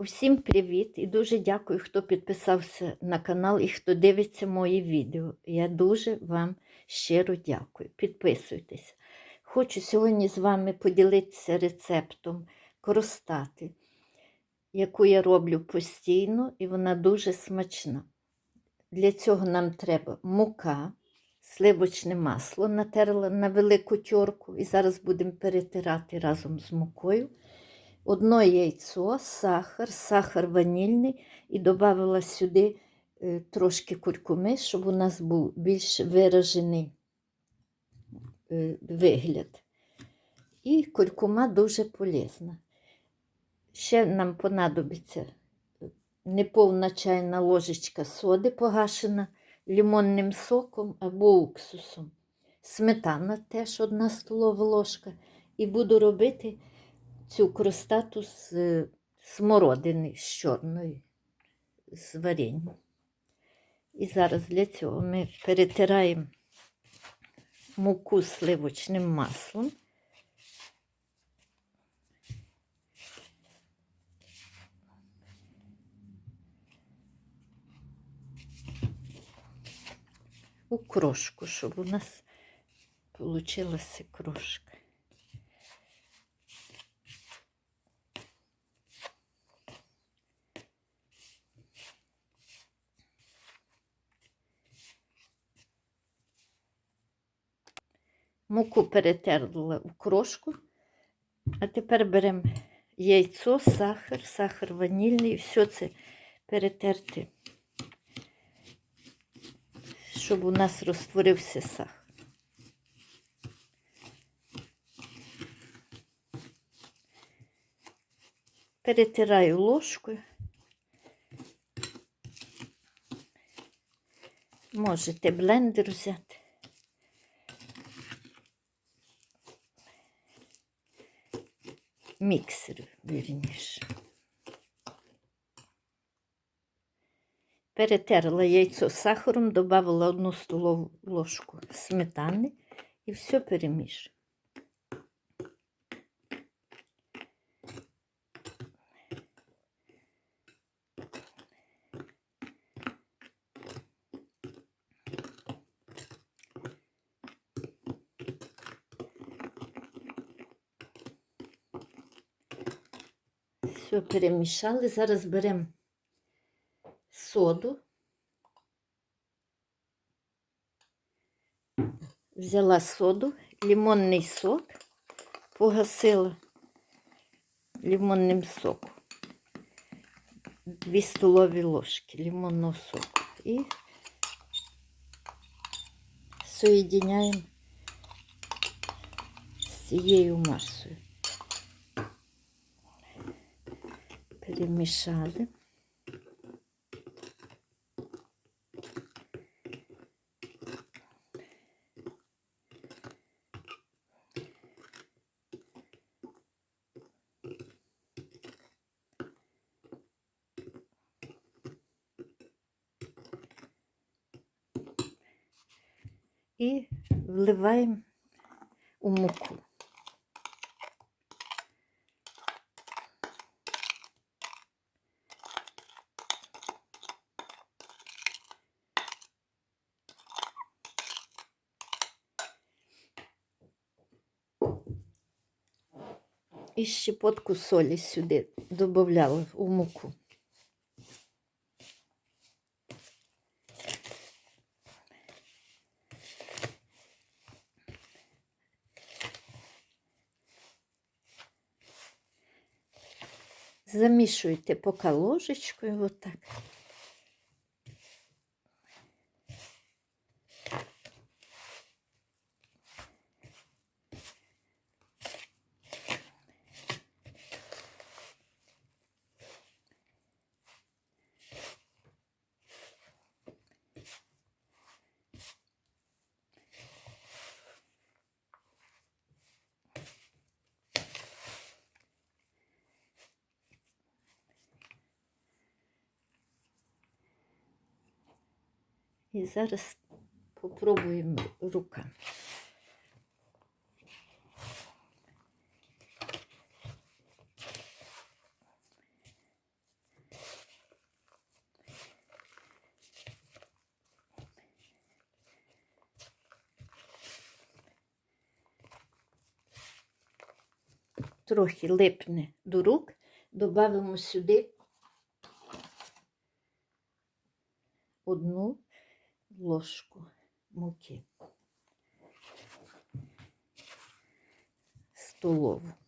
Усім привіт і дуже дякую, хто підписався на канал і хто дивиться мої відео. Я дуже вам щиро дякую. Підписуйтесь. Хочу сьогодні з вами поділитися рецептом коростати, яку я роблю постійно, і вона дуже смачна. Для цього нам треба мука, сливочне масло натерла на велику тьорку, і зараз будемо перетирати разом з мукою одно яйцо, сахар, сахар ванільний і додала сюди е, трошки куркуми, щоб у нас був більш виражений е, вигляд. І куркума дуже полезна. Ще нам понадобиться неповна чайна ложечка соди погашена лимонним соком або уксусом. Сметана теж одна столова ложка. І буду робити цю кростату з смородини з чорної, з варенням. І зараз для цього ми перетираємо муку сливочним маслом. У крошку, щоб у нас получилася крошка. Муку перетерла у крошку, а тепер беремо яйцо, сахар, сахар ванільний, все це перетерти, щоб у нас розтворився сахар. Перетираю ложкою. Можете блендер взяти. Міксер, вірніше. Перетерла яйцо з сахаром, додала одну столову ложку сметани і все перемішую. Все перемішали. Зараз беремо соду. Взяла соду, лимонний сок, погасила лимонним соком. Дві столові ложки лимонного соку. І соєдиняємо з цією масою. Перемішали. І вливаємо у муку. І щепотку солі сюди додавала у муку. Замішуйте поки ложечкою отак. І зараз попробуємо руками. Трохи липне до рук, додамо сюди одну ложку муки. Столову.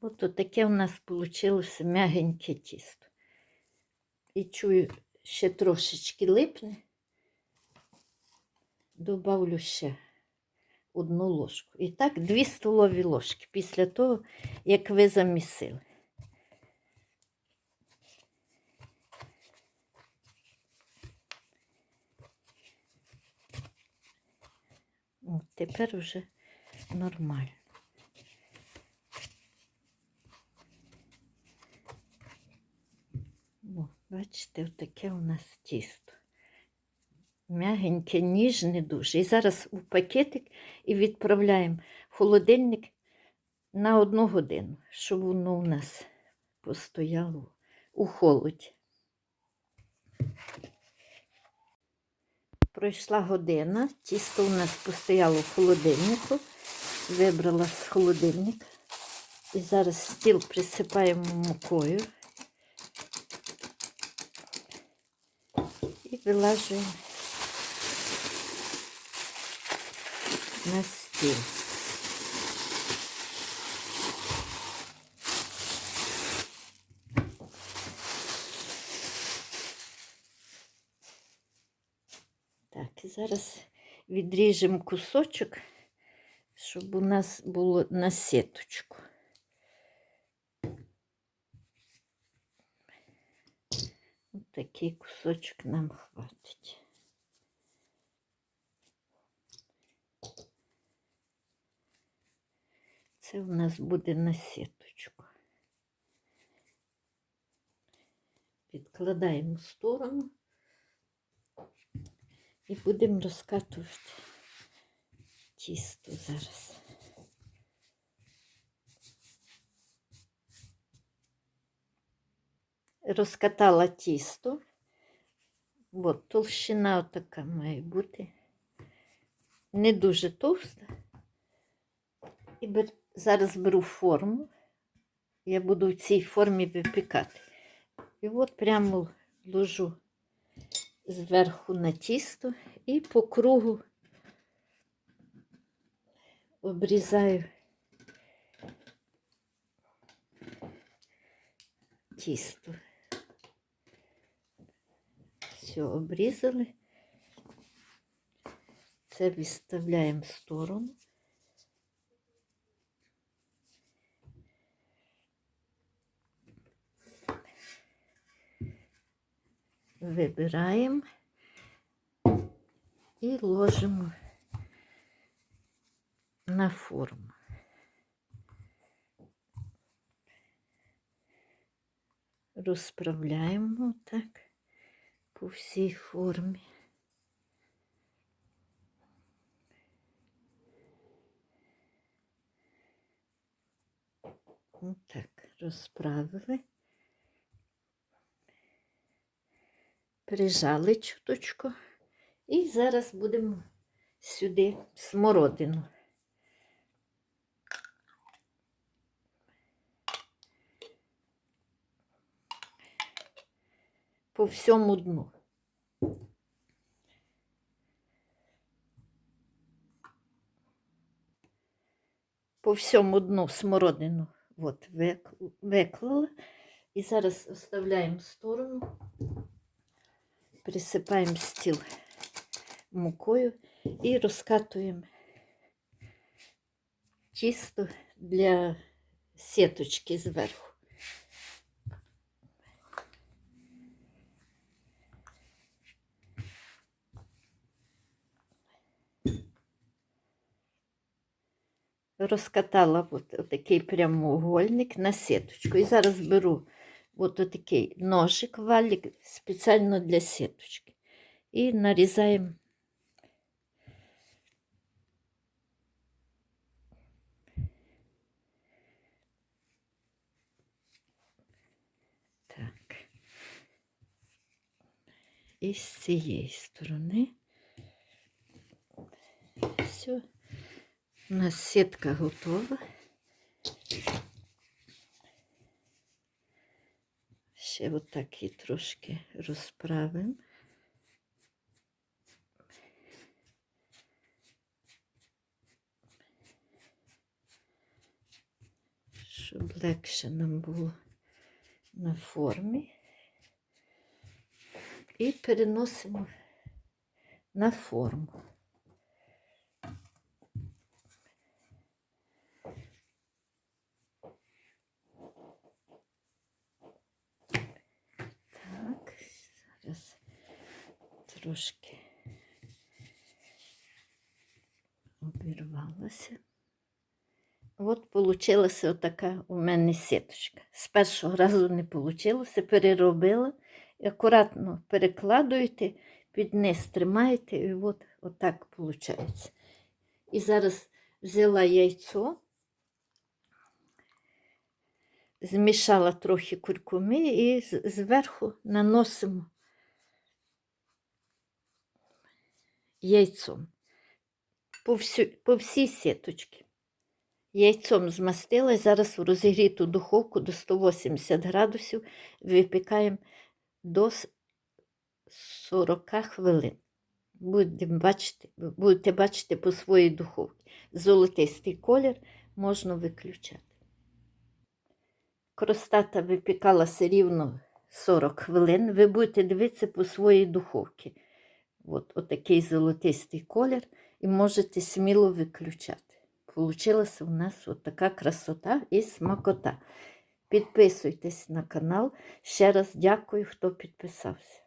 От таке у нас вийшло м'ягеньке тісто. І чую, ще трошечки липне. Добавлю ще одну ложку. І так, дві столові ложки після того, як ви замісили. От, тепер вже нормально. О, бачите, отаке у нас тісто. М'ягеньке, ніжне дуже. І зараз у пакетик і відправляємо в холодильник на одну годину, щоб воно у нас постояло у холоді. Пройшла година, тісто у нас постояло в холодильнику, вибрала з холодильника. І зараз стіл присипаємо мукою. І на стіл. Так, і зараз відріжемо кусочок, щоб у нас було на сіточку. Такий кусочок нам хватить. Це у нас буде на сіточку. Відкладаємо в сторону і будемо розкатувати тісто зараз. розкатала тісто. От, толщина така має бути. Не дуже товста. І бер... зараз беру форму. Я буду в цій формі випікати. І от прямо ложу зверху на тісто і по кругу обрізаю тісто. Все, обрізали. Це відставляємо в сторону. Вибираємо і ложимо на форму. Розправляємо так по всій формі. Так, розправили, прижали чуточку і зараз будемо сюди смородину. По всьому дну. по всьому дну смородину от, виклала. І зараз оставляємо в сторону, присипаємо стіл мукою і розкатуємо тісто для сіточки зверху. Розкатала от, такий прямоугольник на сіточку. І зараз беру от такий ножик, валік спеціально для сіточки. І нарізаємо. І з цієї сторони. Все. У нас сітка готова. Ще отак її трошки розправимо. Щоб легше нам було на формі. І переносимо на форму. Так, зараз трошки обірвалася. От получилася отака у мене сіточка. З першого разу не вийшло, переробила. І акуратно перекладуєте, під низ тримаєте, і от отак виходить. І зараз взяла яйцо, змішала трохи куркуми і зверху наносимо яйцом по, всю, по всій сіточці. Яйцом змастила зараз в розігріту духовку до 180 градусів випікаємо до 40 хвилин. Будемо бачити, будете бачити по своїй духовці. Золотистий колір можна виключати. Кростата випікалася рівно 40 хвилин. Ви будете дивитися по своїй духовці. От, отакий золотистий колір, і можете сміло виключати. Получилася у нас от така красота і смакота. Підписуйтесь на канал. Ще раз дякую, хто підписався.